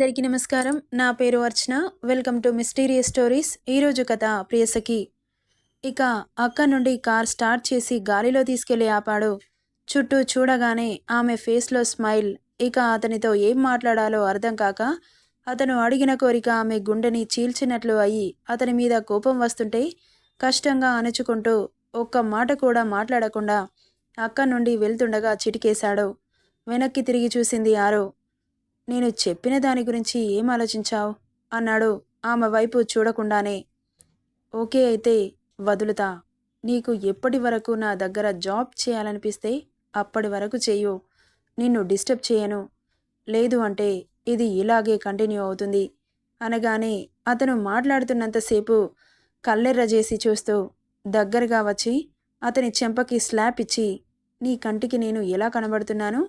అందరికీ నమస్కారం. నా పేరు Archana. Welcome to mysterious stories. ఈరోజు కథ ప్రియసకి ఇక అక్క నుండి కార్ స్టార్ట్ చేసి గాలిలో తీసుకెళ్ళి ఆపాడు చుట్టూ చూడగానే ఆమె ఫేస్లో స్మైల్. ఇక అతనితో ఏం మాట్లాడాలో అర్థం కాక అతను అడిగిన కోరిక ఆమె గుండెని చీల్చినట్లు అయ్యి అతని మీద కోపం వస్తుంటే కష్టంగా అణుచుకుంటూ ఒక్క మాట కూడా మాట్లాడకుండా అక్క నుండి వెళ్తుండగా చిటికేశాడు. వెనక్కి తిరిగి చూసింది ఆరో. నేను చెప్పిన దాని గురించి ఏం ఆలోచించావు? అన్నాడు ఆమె వైపు చూడకుండానే. ఓకే అయితే వదులుతా. నీకు ఎప్పటి వరకు నా దగ్గర జాబ్ చేయాలనిపిస్తే అప్పటి వరకు చెయ్యు. నిన్ను డిస్టర్బ్ చేయను. లేదు అంటే ఇది ఇలాగే కంటిన్యూ అవుతుంది. అనగానే అతను మాట్లాడుతున్నంతసేపు కళ్ళెర్ర చేసి చూస్తూ దగ్గరగా వచ్చి అతని చెంపకి స్లాప్ ఇచ్చి నీ కంటికి నేను ఎలా కనబడుతున్నాను?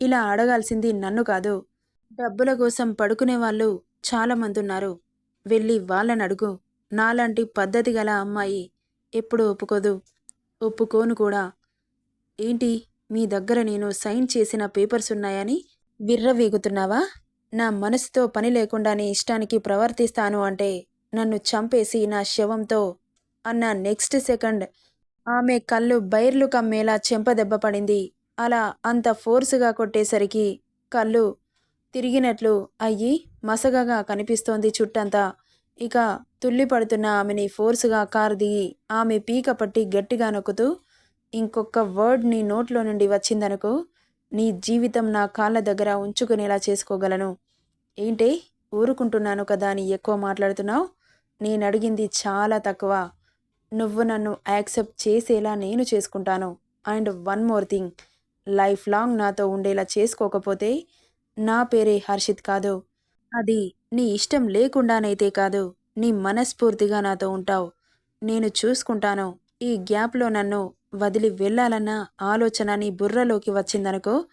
ఇలా అడగాల్సింది నన్ను కాదు. డబ్బుల కోసం పడుకునే వాళ్ళు చాలామంది ఉన్నారు వెళ్ళి వాళ్ళని అడుగు నాలాంటి పద్ధతి గల అమ్మాయి ఎప్పుడు ఒప్పుకోదు. ఒప్పుకోను కూడా. ఏంటి? మీ దగ్గర నేను సైన్ చేసిన పేపర్స్ ఉన్నాయని విర్రవీగుతున్నావా నా మనసుతో పని లేకుండా నీ ఇష్టానికి ప్రవర్తిస్తాను అంటే నన్ను చంపేసి నా శవంతో అన్న నెక్స్ట్ సెకండ్ ఆమె కళ్ళు బైర్లు కమ్మేలా చెంపదెబ్బ పడింది. అలా అంత ఫోర్సుగా కొట్టేసరికి కళ్ళు తిరిగినట్లు అయ్యి మసగగా కనిపిస్తోంది చుట్టంతా. ఇక తుల్లి పడుతున్న ఆమెని ఫోర్సుగా కారు దిగి ఆమె పీక పట్టి గట్టిగా నొక్కుతూ ఇంకొక వర్డ్ నీ నోట్లో నుండి వచ్చిందనుకో నీ జీవితం నా కాళ్ళ దగ్గర ఉంచుకునేలా చేసుకోగలను. ఏంటి ఊరుకుంటున్నాను కదా అని ఎక్కువ మాట్లాడుతున్నావు? నేను అడిగింది చాలా తక్కువ. నువ్వు నన్ను యాక్సెప్ట్ చేసేలా నేను చేసుకుంటాను. And one more thing. Life long నాతో ఉండేలా చేసుకోకపోతే నా పేరే హర్షిత్ కాదు. అది నీ ఇష్టం లేకుండానైతే కాదు. నీ మనస్ఫూర్తిగా నాతో ఉంటావు. నేను చూసుకుంటాను. ఈ గ్యాప్లో నన్ను వదిలి వెళ్ళాలన్న ఆలోచన నీ బుర్రలోకి వచ్చిందనుకో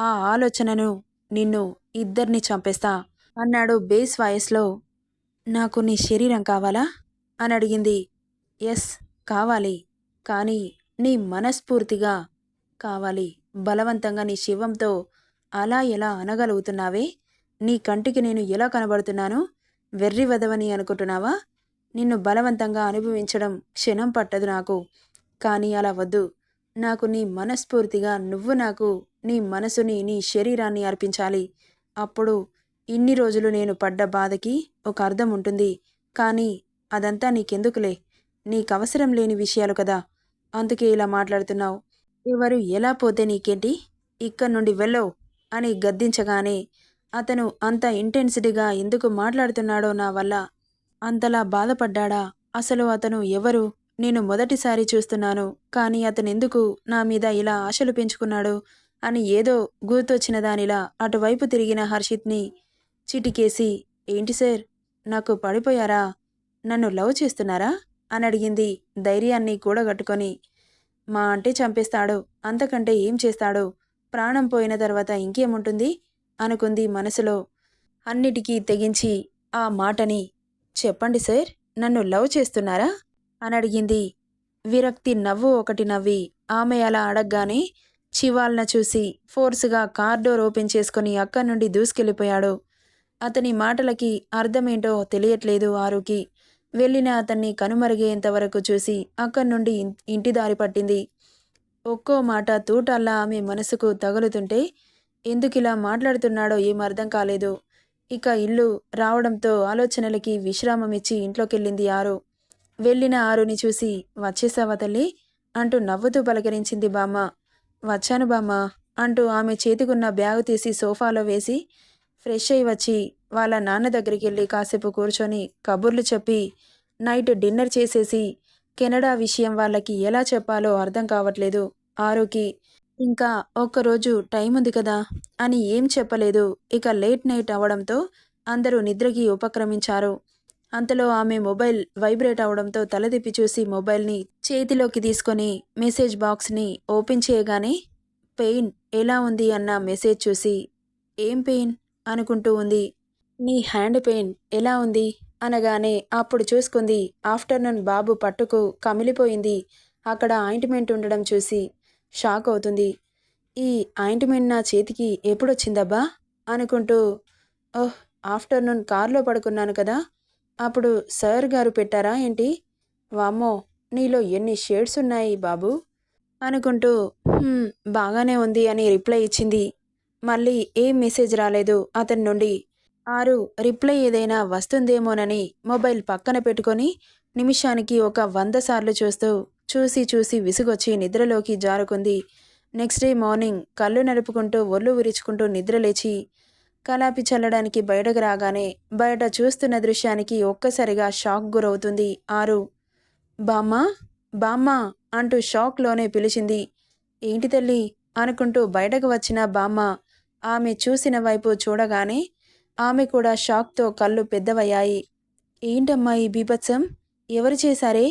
ఆ ఆలోచనను నిన్ను ఇద్దరిని చంపేస్తా అన్నాడు బేస్ వాయిస్లో. నాకు నీ శరీరం కావాలా? అని అడిగింది. ఎస్ కావాలి. కానీ నీ మనస్ఫూర్తిగా కావాలి. బలవంతంగా నీ శివంతో అలా ఎలా అనగలుగుతున్నావే? నీ కంటికి నేను ఎలా కనబడుతున్నాను? వెర్రి వదవని అనుకుంటున్నావా? నిన్ను బలవంతంగా అనుభవించడం క్షణం పట్టదు నాకు. కానీ అలా వద్దు. నాకు నీ మనస్ఫూర్తిగా నువ్వు నాకు నీ మనసుని నీ శరీరాన్ని అర్పించాలి. అప్పుడు ఇన్ని రోజులు నేను పడ్డ బాధకి ఒక అర్థం ఉంటుంది. కానీ అదంతా నీకెందుకులే? నీకు అవసరం లేని విషయాలు కదా. అందుకే ఇలా మాట్లాడుతున్నావు. ఎవరు ఎలా పోతే నీకేంటి? ఇక్కడి నుండి వెళ్ళవు. అని గద్దించగానే అతను అంత ఇంటెన్సిటీగా ఎందుకు మాట్లాడుతున్నాడో నా వల్ల అంతలా బాధపడ్డాడా? అసలు అతను ఎవరు? నేను మొదటిసారి చూస్తున్నాను కానీ అతను ఎందుకు నా మీద ఇలా ఆశలు పెంచుకున్నాడు? అని ఏదో గుర్తొచ్చిన దానిలా అటువైపు తిరిగిన హర్షిత్ని చిటికేసి ఏంటి సార్ నాకు పడిపోయారా? నన్ను లవ్ చేస్తున్నారా? అని అడిగింది ధైర్యాన్ని కూడగట్టుకొని. మా అంటే చంపేస్తాడు అంతకంటే ఏం చేస్తాడు? ప్రాణం పోయిన తర్వాత ఇంకేముంటుంది? అనుకుంది మనసులో. అన్నిటికీ తెగించి ఆ మాటని చెప్పండి సార్ నన్ను లవ్ చేస్తున్నారా? అని అడిగింది. విరక్తి నవ్వు ఒకటి నవ్వి ఆమె అలా అడగగానే చివాల్న చూసి ఫోర్సుగా కార్ డోర్ ఓపెన్ చేసుకుని అక్కడి నుండి దూసుకెళ్ళిపోయాడు. అతని మాటలకి అర్థమేంటో తెలియట్లేదు ఆరుకి. వెళ్ళిన అతన్ని కనుమరుగేంత వరకు చూసి అక్కడి నుండి ఇంటి దారి పట్టింది. ఒక్కో మాట తూటల్లా ఆమె మనసుకు తగులుతుంటే ఎందుకిలా మాట్లాడుతున్నాడో ఏం అర్థం కాలేదు. ఇక ఇల్లు రావడంతో ఆలోచనలకి విశ్రామం ఇచ్చి ఇంట్లోకెళ్ళింది ఆరు. వెళ్ళిన ఆరుని చూసి వచ్చేసావా తల్లి? అంటూ నవ్వుతూ పలకరించింది బామ్మ. వచ్చాను బామ్మ అంటూ ఆమె చేతికున్న బ్యాగు తీసి సోఫాలో వేసి ఫ్రెష్ అయి వచ్చి వాళ్ళ నాన్న దగ్గరికి వెళ్ళి కాసేపు కూర్చొని కబుర్లు చెప్పి నైట్ డిన్నర్ చేసేసి కెనడా విషయం వాళ్ళకి ఎలా చెప్పాలో అర్థం కావట్లేదు. ఆరుకి ఇంకా ఒక్కరోజు టైం ఉంది కదా అని ఏం చెప్పలేదు. ఇక లేట్ నైట్ అవడంతో అందరూ నిద్రకి ఉపక్రమించారు. అంతలో ఆమె మొబైల్ వైబ్రేట్ అవడంతో తలదిప్పి చూసి మొబైల్ని చేతిలోకి తీసుకొని మెసేజ్ బాక్స్ని ఓపెన్ చేయగానే పెయిన్ ఎలా ఉంది? అన్న మెసేజ్ చూసి ఏం పెయిన్? అనుకుంటూ ఉంది. నీ హ్యాండ్ పెయిన్ ఎలా ఉంది? అనగానే అప్పుడు చూసుకుంది ఆఫ్టర్నూన్ బాబు పట్టుకు కమిలిపోయింది. అక్కడ ఆయింట్మెంట్ ఉండడం చూసి షాక్ అవుతుంది. ఈ ఆయింట్మెంట్ నా చేతికి ఎప్పుడొచ్చిందబ్బా? అనుకుంటూ ఓహ్ ఆఫ్టర్నూన్ కారులో పడుకున్నాను కదా అప్పుడు సార్ గారు పెట్టారా ఏంటి? వామ్మో నీలో ఎన్ని షేడ్స్ ఉన్నాయి బాబు? అనుకుంటూ బాగానే ఉంది అని రిప్లై ఇచ్చింది. మళ్ళీ ఏం మెసేజ్ రాలేదు అతని నుండి. ఆరు రిప్లై ఏదైనా వస్తుందేమోనని మొబైల్ పక్కన పెట్టుకొని నిమిషానికి ఒక వంద సార్లు చూస్తూ చూసి చూసి విసుగొచ్చి నిద్రలోకి జారుకుంది. నెక్స్ట్ డే మార్నింగ్ కళ్ళు నడుపుకుంటూ ఒళ్ళు విరుచుకుంటూ నిద్రలేచి కలాపి చల్లడానికి బయటకు రాగానే బయట చూస్తున్న దృశ్యానికి ఒక్కసారిగా షాక్ గురవుతుంది ఆరు. బామ్మా బామ్మా అంటూ షాక్లోనే పిలిచింది. ఏంటి తల్లి? అనుకుంటూ బయటకు వచ్చిన బామ్మ ఆమె చూసిన వైపు చూడగానే ఆమె కూడా షాక్తో కళ్ళు పెద్దవయ్యాయి. ఏంటమ్మా ఈ బీభత్సం? ఎవరు చేశారే?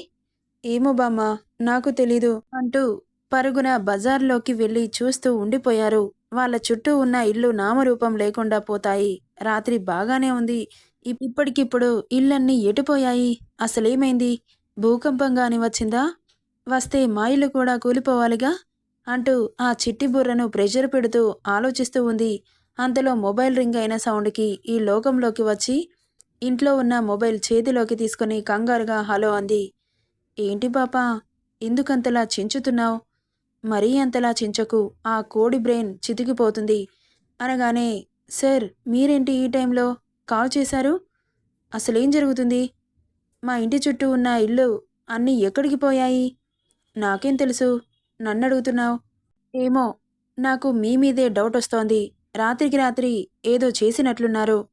ఏమో బామ్మ నాకు తెలీదు అంటూ పరుగున బజార్లోకి వెళ్ళి చూస్తూ ఉండిపోయారు. వాళ్ళ చుట్టూ ఉన్న ఇల్లు నామరూపం లేకుండా పోతాయి. రాత్రి బాగానే ఉంది. ఇప్పటికిప్పుడు ఇళ్ళన్నీ ఎటుపోయాయి? అసలేమైంది? భూకంపం గాని వచ్చిందా వస్తే మా ఇల్లు కూడా కూలిపోవాలిగా? అంటూ ఆ చిట్టి బుర్రను ప్రెషర్ పెడుతూ ఆలోచిస్తూ ఉంది. అంతలో మొబైల్ రింగ్ అయిన సౌండ్కి ఈ లోకంలోకి వచ్చి ఇంట్లో ఉన్న మొబైల్ చేతిలోకి తీసుకుని కంగారుగా హలో అంది. ఏంటి పాపా ఎందుకంతలా చించుతున్నావు? మరీ అంతలా చించకు ఆ కోడి బ్రెయిన్ చితికిపోతుంది. అనగానే సార్ మీరేంటి ఈ టైంలో కాల్ చేశారు? అసలేం జరుగుతుంది? మా ఇంటి చుట్టూ ఉన్న ఇల్లు అన్నీ ఎక్కడికి పోయాయి? నాకేం తెలుసు? నన్ను అడుగుతున్నావు ఏమో నాకు మీ మీదే డౌట్ వస్తోంది. రాత్రికి రాత్రి ఏదో చేసినట్లున్నారు.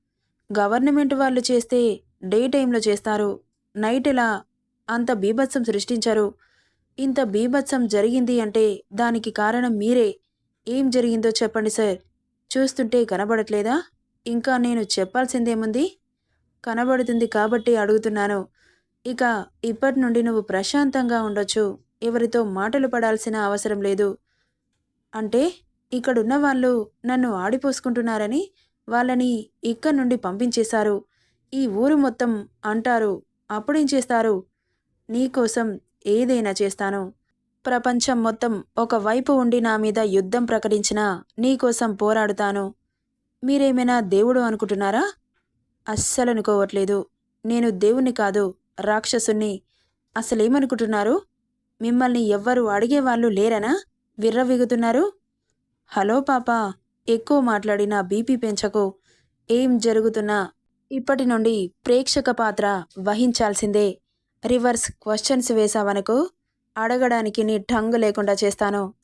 గవర్నమెంట్ వాళ్ళు చేస్తే డే టైంలో చేస్తారు. నైట్ ఎలా అంత బీభత్సం సృష్టించారు. ఇంత బీభత్సం జరిగింది అంటే దానికి కారణం మీరే. ఏం జరిగిందో చెప్పండి సార్. చూస్తుంటే కనబడట్లేదా? ఇంకా నేను చెప్పాల్సిందేముంది? కనబడుతుంది కాబట్టి అడుగుతున్నాను. ఇక ఇప్పటి నుండి నువ్వు ప్రశాంతంగా ఉండొచ్చు. ఎవరితో మాటలు పడాల్సిన అవసరం లేదు. అంటే ఇక్కడున్న వాళ్ళు నన్ను ఆడిపోసుకుంటున్నారని వాళ్ళని ఇక్కడి నుండి పంపించేశారు. ఈ ఊరు మొత్తం అంటారు అప్పుడేం చేస్తారు? నీకోసం ఏదైనా చేస్తాను. ప్రపంచం మొత్తం ఒకవైపు ఉండి నా మీద యుద్ధం ప్రకటించినా నీకోసం పోరాడుతాను. మీరేమైనా దేవుడు అనుకుంటున్నారా? అస్సలు అనుకోవట్లేదు. నేను దేవుణ్ణి కాదు రాక్షసుణ్ణి. అసలేమనుకుంటున్నారు? మిమ్మల్ని ఎవ్వరు అడిగేవాళ్ళు లేరనా? విర్రవిగుతున్నారు? హలో పాపా ఎక్కువ మాట్లాడిన బీపీ పెంచకు. ఏం జరుగుతున్నా? ఇప్పటి నుండి ప్రేక్షక పాత్ర వహించాల్సిందే. రివర్స్ క్వశ్చన్స్ వేసావనుకో అడగడానికి నీ టంగ్ లేకుండా చేస్తాను.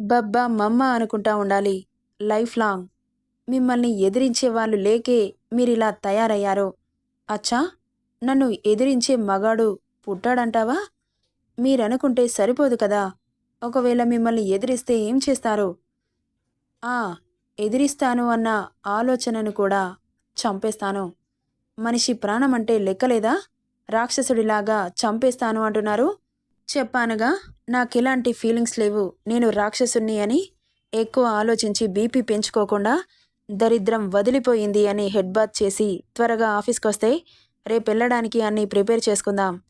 బబ్బా మమ్మ అనుకుంటా ఉండాలి. Life long. మిమ్మల్ని ఎదిరించే వాళ్ళు లేకే మీరిలా తయారయ్యారు. అచ్చా నన్ను ఎదిరించే మగాడు పుట్టాడంటావా? మీరనుకుంటే సరిపోదు కదా. ఒకవేళ మిమ్మల్ని ఎదిరిస్తే ఏం చేస్తారు? ఆ ఎదిరిస్తాను అన్న ఆలోచనను కూడా చంపేస్తాను. మనిషి ప్రాణం అంటే లెక్కలేదా? రాక్షసుడిలాగా చంపేస్తాను అంటున్నారు. చెప్పానుగా నాకెలాంటి ఫీలింగ్స్ లేవు. నేను రాక్షసుణ్ణి అని ఎక్కువ ఆలోచించి బీపీ పెంచుకోకుండా దరిద్రం వదిలిపోయింది అని హెడ్ బాత్ చేసి త్వరగా ఆఫీస్కి వస్తే రేపు వెళ్ళడానికి అన్నీ ప్రిపేర్ చేసుకుందాం.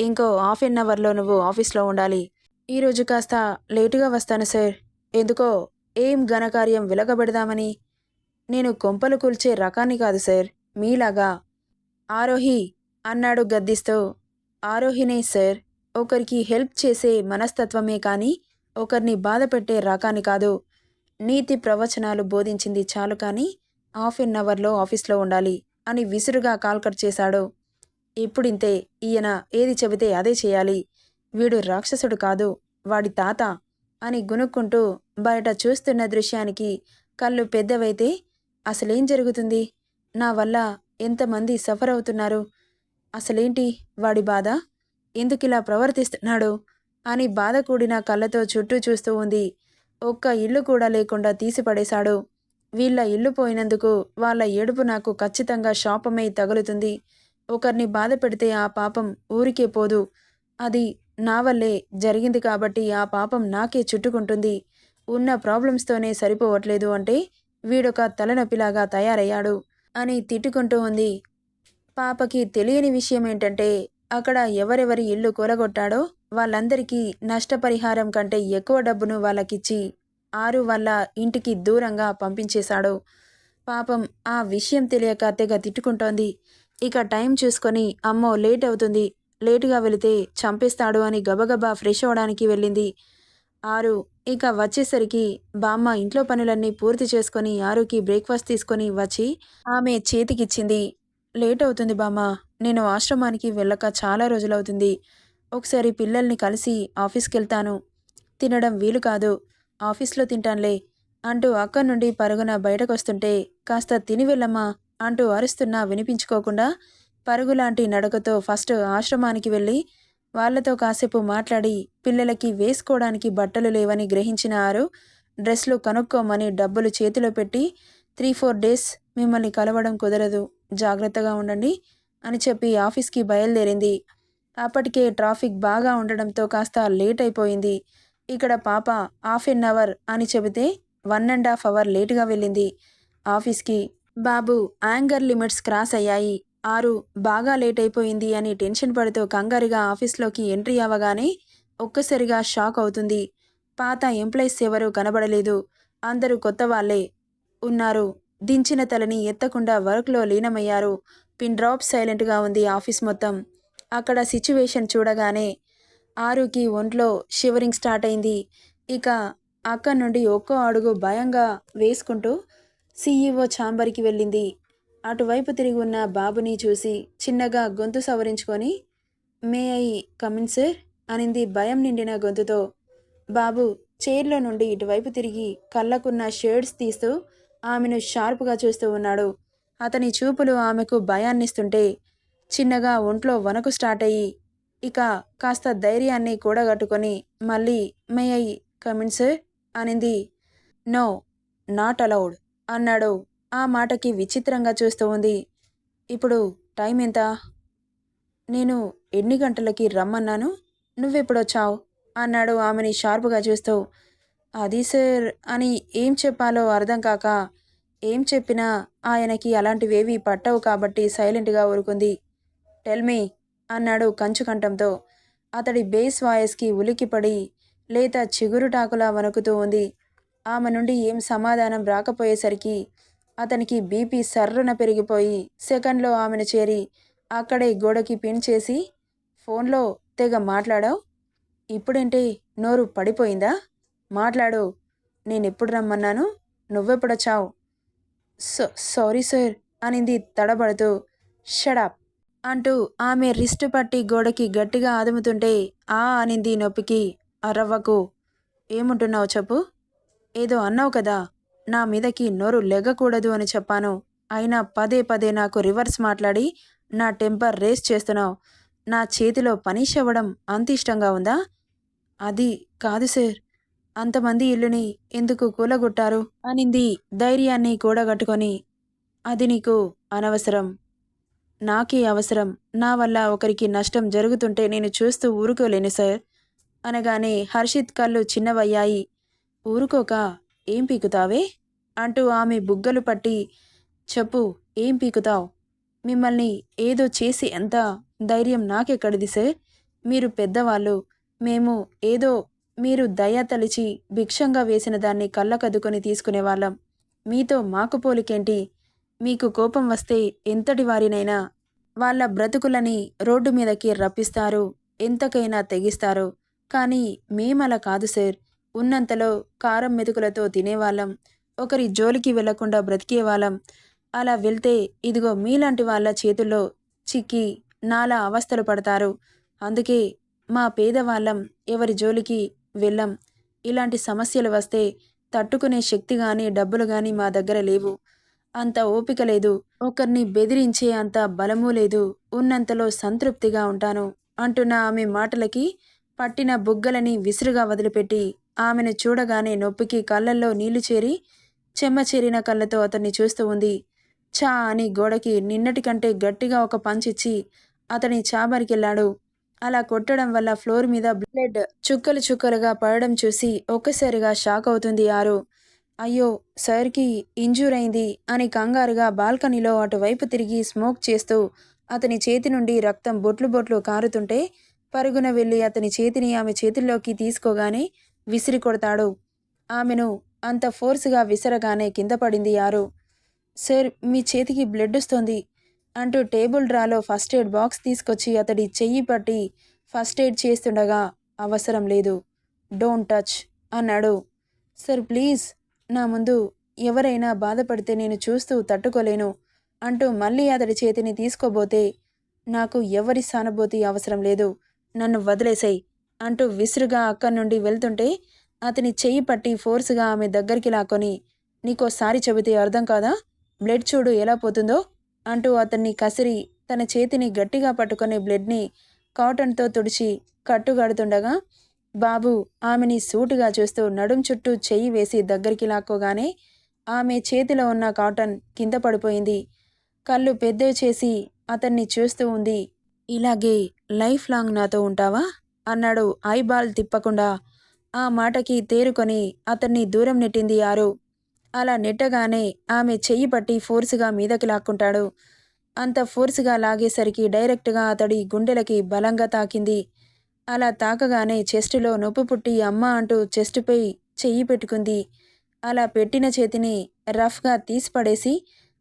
ఇంకో హాఫ్ ఎన్ అవర్లో నువ్వు ఆఫీస్లో ఉండాలి. ఈరోజు కాస్త లేటుగా వస్తాను సార్. ఎందుకో ఏం ఘనకార్యం వెలగబెడదామని? నేను కొంపలు కూల్చే రకాన్ని కాదు సార్. మీలాగా. ఆరోహి అన్నాడు గద్దిస్తూ. ఆరోహినే సార్ ఒకరికి హెల్ప్ చేసే మనస్తత్వమే కానీ ఒకరిని బాధపెట్టే రకాన్ని కాదు. నీతి ప్రవచనాలు బోధించింది చాలు కానీ హాఫ్ ఎన్ అవర్లో ఆఫీస్లో ఉండాలి అని విసురుగా కాల్ కట్ చేశాడు. ఇప్పుడింతే ఈయన ఏది చెబితే అదే చేయాలి. వీడు రాక్షసుడు కాదు వాడి తాత. అని గునుక్కుంటూ బయట చూస్తున్న దృశ్యానికి కళ్ళు పెద్దవైతే అసలేం జరుగుతుంది? నా వల్ల ఎంతమంది సఫర్ అవుతున్నారు? అసలేంటి వాడి బాధ? ఎందుకిలా ప్రవర్తిస్తున్నాడు? అని బాధ కూడిన కళ్ళతో చుట్టూ చూస్తూ ఉంది. ఒక్క ఇల్లు కూడా లేకుండా తీసిపడేశాడు. వీళ్ళ ఇల్లు పోయినందుకు వాళ్ళ ఏడుపు నాకు ఖచ్చితంగా శాపమై తగులుతుంది. ఒకరిని బాధ పెడితే ఆ పాపం ఊరికే పోదు. అది నా వల్లే జరిగింది కాబట్టి ఆ పాపం నాకే చుట్టుకుంటుంది. ఉన్న ప్రాబ్లమ్స్తోనే సరిపోవట్లేదు అంటే వీడొక తలనొప్పిలాగా తయారయ్యాడు అని తిట్టుకుంటూ ఉంది. పాపకి తెలియని విషయం ఏంటంటే అక్కడ ఎవరెవరి ఇల్లు కూలగొట్టాడో వాళ్ళందరికీ నష్టపరిహారం కంటే ఎక్కువ డబ్బును వాళ్ళకిచ్చి ఆరు వాళ్ళ ఇంటికి దూరంగా పంపించేశాడు. పాపం ఆ విషయం తెలియక తెగ తిట్టుకుంటోంది. ఇక టైం చూసుకొని అమ్మో లేట్ అవుతుంది. లేటుగా వెళితే చంపేస్తాడు అని గబగబా ఫ్రెష్ అవడానికి వెళ్ళింది. ఆరు ఇక వచ్చేసరికి బామ్మ ఇంట్లో పనులన్నీ పూర్తి చేసుకొని ఆరుకి బ్రేక్ఫాస్ట్ తీసుకొని వచ్చి ఆమె చేతికిచ్చింది. లేట్ అవుతుంది బామ్మ నేను ఆశ్రమానికి వెళ్ళక చాలా రోజులవుతుంది. ఒకసారి పిల్లల్ని కలిసి ఆఫీస్కి వెళ్తాను తినడం వీలు కాదు ఆఫీస్లో తింటానులే అంటూ అక్కడి నుండి పరుగున బయటకొస్తుంటే కాస్త తిని వెళ్ళమ్మా అంటూ అరుస్తున్నా వినిపించుకోకుండా పరుగులాంటి నడకతో ఫస్ట్ ఆశ్రమానికి వెళ్ళి వాళ్ళతో కాసేపు మాట్లాడి పిల్లలకి వేసుకోవడానికి బట్టలు లేవని గ్రహించిన ఆరు డ్రెస్లు కనుక్కోమని డబ్బులు చేతిలో పెట్టి త్రీ ఫోర్ డేస్ మిమ్మల్ని కలవడం కుదరదు జాగ్రత్తగా ఉండండి అని చెప్పి ఆఫీస్కి బయలుదేరింది. అప్పటికే ట్రాఫిక్ బాగా ఉండడంతో కాస్త లేట్ అయిపోయింది. ఇక్కడ పాప హాఫ్ ఎన్ అవర్ అని చెబితే వన్ అండ్ హాఫ్ అవర్ లేటుగా వెళ్ళింది. ఆఫీస్కి బాబు యాంగర్ లిమిట్స్ క్రాస్ అయ్యాయి. ఆరు. బాగా లేట్ అయిపోయింది అని టెన్షన్ పడుతూ కంగారుగా ఆఫీస్లోకి ఎంట్రీ అవ్వగానే ఒక్కసారిగా షాక్ అవుతుంది. పాత ఎంప్లాయీస్ ఎవరూ కనబడలేదు. అందరూ కొత్త వాళ్ళే ఉన్నారు. దించిన తలని ఎత్తకుండా వర్క్లో లీనమయ్యారు. పిన్ డ్రాప్ సైలెంట్గా ఉంది ఆఫీస్ మొత్తం. అక్కడ సిచ్యువేషన్ చూడగానే ఆరుకి ఒంట్లో షివరింగ్ స్టార్ట్ అయింది. ఇక అక్కడి నుండి ఒక్కో అడుగు భయంగా వేసుకుంటూ సీఈఓ ఛాంబర్కి వెళ్ళింది. అటువైపు తిరిగి ఉన్న బాబుని చూసి చిన్నగా గొంతు సవరించుకొని may I come in sir అనింది భయం నిండిన గొంతుతో. బాబు చైర్లో నుండి ఇటువైపు తిరిగి కళ్ళకున్న షేడ్స్ తీస్తూ ఆమెను షార్ప్గా చూస్తూ ఉన్నాడు. అతని చూపులు ఆమెకు భయాన్నిస్తుంటే చిన్నగా ఒంట్లో వణకు స్టార్ట్ అయ్యి ఇక కాస్త ధైర్యాన్ని కూడగట్టుకొని మళ్ళీ may I come in sir అనింది. నో నాట్ అలౌడ్ అన్నాడు ఆ మాటకి విచిత్రంగా చూస్తూ ఉంది. ఇప్పుడు టైం ఎంత? నేను ఎన్ని గంటలకి రమ్మన్నాను? నువ్వెప్పుడొచ్చావు అన్నాడు ఆమెని షార్ప్గా చూస్తూ. అది సార్ అని ఏం చెప్పాలో అర్థం కాక ఏం చెప్పినా ఆయనకి అలాంటివేవీ పట్టవు కాబట్టి సైలెంట్గా ఊరుకుంది. టెల్మీ అన్నాడు కంచుకంఠంతో. అతడి బేస్ వాయిస్కి ఉలిక్కిపడి లేత చిగురుటాకులా వణుకుతూ ఉంది. ఆమె నుండి ఏం సమాధానం రాకపోయేసరికి అతనికి బీపీ సర్రున పెరిగిపోయి సెకండ్లో ఆమెను చేరి అక్కడే గోడకి పిన్ చేసి ఫోన్లో తెగ మాట్లాడావు? ఇప్పుడేంటి? నోరు పడిపోయిందా? మాట్లాడు. నేనెప్పుడు రమ్మన్నాను? నువ్వెప్పుడొచ్చావు? సో సారీ సార్ అనింది తడబడుతూ. షడాప్ అంటూ ఆమె రిస్ట్ పట్టి గోడకి గట్టిగా ఆదుముతుంటే ఆ అనింది నొప్పికి అరవ్వకు ఏముంటున్నావు చెప్పు? ఏదో అన్నావు కదా? నా మీదకి నోరు లెగకూడదు అని చెప్పాను. అయినా పదే పదే నాకు రివర్స్ మాట్లాడి నా టెంపర్ రేస్ చేస్తున్నావు. నా చేతిలో పనిష్ అవ్వడం అంత ఇష్టంగా ఉందా? అది కాదు సార్. అంతమంది ఇల్లుని ఎందుకు కూలగొట్టారు? అనింది ధైర్యాన్ని కూడగట్టుకొని. అది నీకు అనవసరం. నాకే అవసరం. నా వల్ల ఒకరికి నష్టం జరుగుతుంటే నేను చూస్తూ ఊరుకోలేను సార్. అనగానే హర్షిత్ కళ్ళు చిన్నవయ్యాయి. ఊరుకోక ఏం పీకుతావే? అంటూ ఆమె బుగ్గలు పట్టి చెప్పు ఏం పీకుతావు? మిమ్మల్ని ఏదో చేసి ఎంత ధైర్యం నాకెక్కడిది సార్? మీరు పెద్దవాళ్ళు. మేము ఏదో మీరు దయ తలిచి భిక్షంగా వేసిన దాన్ని కళ్ళకద్దుకొని తీసుకునేవాళ్ళం మీతో మాకు పోలికేంటి? మీకు కోపం వస్తే ఎంతటి వారినైనా వాళ్ళ బ్రతుకులని రోడ్డు మీదకి రప్పిస్తారు ఎంతకైనా తెగిస్తారు. కానీ మేమలా కాదు సార్. ఉన్నంతలో కారం మెతుకులతో తినేవాళ్ళం. ఒకరి జోలికి వెళ్ళకుండా బ్రతికేవాళ్ళం అలా వెళ్తే ఇదిగో మీలాంటి వాళ్ళ చేతుల్లో చిక్కి నాలా అవస్థలు పడతారు. అందుకే మా పేదవాళ్ళం ఎవరి జోలికి వెళ్ళం. ఇలాంటి సమస్యలు వస్తే తట్టుకునే శక్తి కానీ డబ్బులు కానీ మా దగ్గర లేవు. అంత ఓపిక లేదు. ఒకరిని బెదిరించే అంత బలమూ లేదు. ఉన్నంతలో సంతృప్తిగా ఉంటాను అంటున్న ఆమె మాటలకి పట్టిన బుగ్గలని విసురుగా వదిలిపెట్టి ఆమెను చూడగానే నొప్పికి కళ్ళల్లో నీళ్ళు చేరి చెమ్మ చేరిన కళ్ళతో అతన్ని చూస్తూ ఉంది. చా అని గోడకి నిన్నటి కంటే గట్టిగా ఒక పంచిచ్చి అతని చాబరికెళ్ళాడు. అలా కొట్టడం వల్ల ఫ్లోర్ మీద బ్లడ్ చుక్కలు చుక్కలుగా పడడం చూసి ఒక్కసారిగా షాక్ అవుతుంది ఆరు. అయ్యో సార్కి ఇంజూర్ అయింది అని కంగారుగా బాల్కనీలో అటువైపు తిరిగి స్మోక్ చేస్తూ అతని చేతి నుండి రక్తం బొట్లు బొట్లు కారుతుంటే పరుగున వెళ్ళి అతని చేతిని ఆమె చేతుల్లోకి తీసుకోగానే విసిరి కొడతాడు ఆమెను అంత ఫోర్స్గా విసరగానే కింద పడింది యారు. సార్ మీ చేతికి బ్లడ్ వస్తుంది అంటూ టేబుల్ డ్రాలో ఫస్ట్ ఎయిడ్ బాక్స్ తీసుకొచ్చి అతడి చెయ్యి పట్టి ఫస్ట్ ఎయిడ్ చేస్తుండగా అవసరం లేదు. డోంట్ టచ్ అన్నాడు. సార్ ప్లీజ్ నా ముందు ఎవరైనా బాధపడితే నేను చూస్తూ తట్టుకోలేను అంటూ మళ్ళీ అతడి చేతిని తీసుకోబోతే నాకు ఎవరి సానుభూతి అవసరం లేదు నన్ను వదిలేసాయి అంటూ విసురుగా అక్కడి నుండి వెళ్తుంటే అతని చెయ్యి పట్టి ఫోర్స్గా ఆమె దగ్గరికి లాక్కొని నీకోసారి చెబితే అర్థం కాదా? బ్లడ్ చూడు ఎలా పోతుందో అంటూ అతన్ని కసిరి తన చేతిని గట్టిగా పట్టుకునే బ్లడ్ని కాటన్తో తుడిచి కట్టుగడుతుండగా బాబు ఆమెని సూటుగా చూస్తూ నడుం చుట్టూ చెయ్యి వేసి దగ్గరికి లాక్కోగానే ఆమె చేతిలో ఉన్న కాటన్ కింద పడిపోయింది. కళ్ళు పెద్దవి చేసి అతన్ని చూస్తూ ఉంది ఇలాగే లైఫ్ లాంగ్ నాతో ఉంటావా? అన్నాడు ఐబాల్ తిప్పకుండా ఆ మాటకి తేరుకొని అతన్ని దూరం నెట్టింది ఆరు అలా నెట్టగానే ఆమె చెయ్యి పట్టి ఫోర్సుగా మీదకి లాక్కుంటాడు. అంత ఫోర్సుగా లాగేసరికి డైరెక్ట్గా అతడి గుండెలకి బలంగా తాకింది. అలా తాకగానే చెస్టులో నొప్పి పుట్టి అమ్మ అంటూ చెస్టుపై చెయ్యి పెట్టుకుంది. అలా పెట్టిన చేతిని రఫ్గా తీసిపడేసి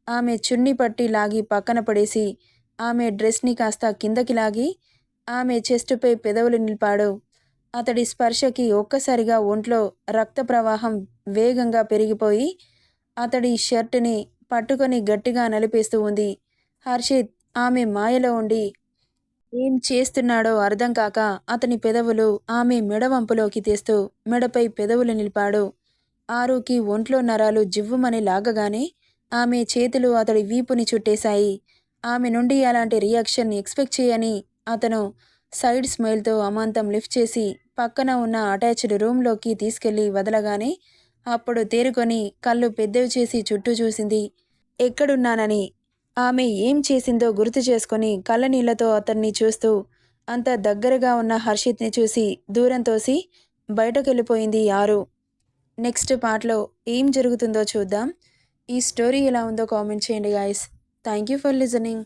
ఆమె చున్ని పట్టి లాగి పక్కన పడేసి ఆమె డ్రెస్ని కాస్త కిందకి లాగి ఆమె చెస్టుపై పెదవులు నిలిపాడు. అతడి స్పర్శకి ఒక్కసారిగా ఒంట్లో రక్త ప్రవాహం వేగంగా పెరిగిపోయి అతడి షర్టుని పట్టుకొని గట్టిగా నలిపేస్తూ ఉంది. హర్షిత్ ఆమె మాయలో ఉండి ఏం చేస్తున్నాడో అర్థం కాక అతని పెదవులు ఆమె మెడవంపులోకి తెస్తూ మెడపై పెదవులు నిలిపాడు. ఆరుకి ఒంట్లో నరాలు జివ్వుమని లాగగానే ఆమె చేతులు అతడి వీపుని చుట్టేశాయి. ఆమె నుండి అలాంటి రియాక్షన్ ఎక్స్పెక్ట్ చేయని అతను సైడ్ స్మైల్తో అమాంతం లిఫ్ట్ చేసి పక్కన ఉన్న అటాచ్డ్ రూమ్లోకి తీసుకెళ్ళి వదలగానే అప్పుడు తేరుకొని కళ్ళు పెద్దవి చేసి చుట్టూ చూసింది ఎక్కడున్నానని? ఆమె ఏం చేసిందో గుర్తు చేసుకొని కళ్ళనీళ్ళతో అతన్ని చూస్తూ అంత దగ్గరగా ఉన్న హర్షిత్ని చూసి దూరం తోసి బయటకెళ్ళిపోయింది ఆరు నెక్స్ట్ పార్ట్లో ఏం జరుగుతుందో చూద్దాం. ఈ స్టోరీ ఎలా ఉందో కామెంట్ చేయండి guys. Thank you for listening.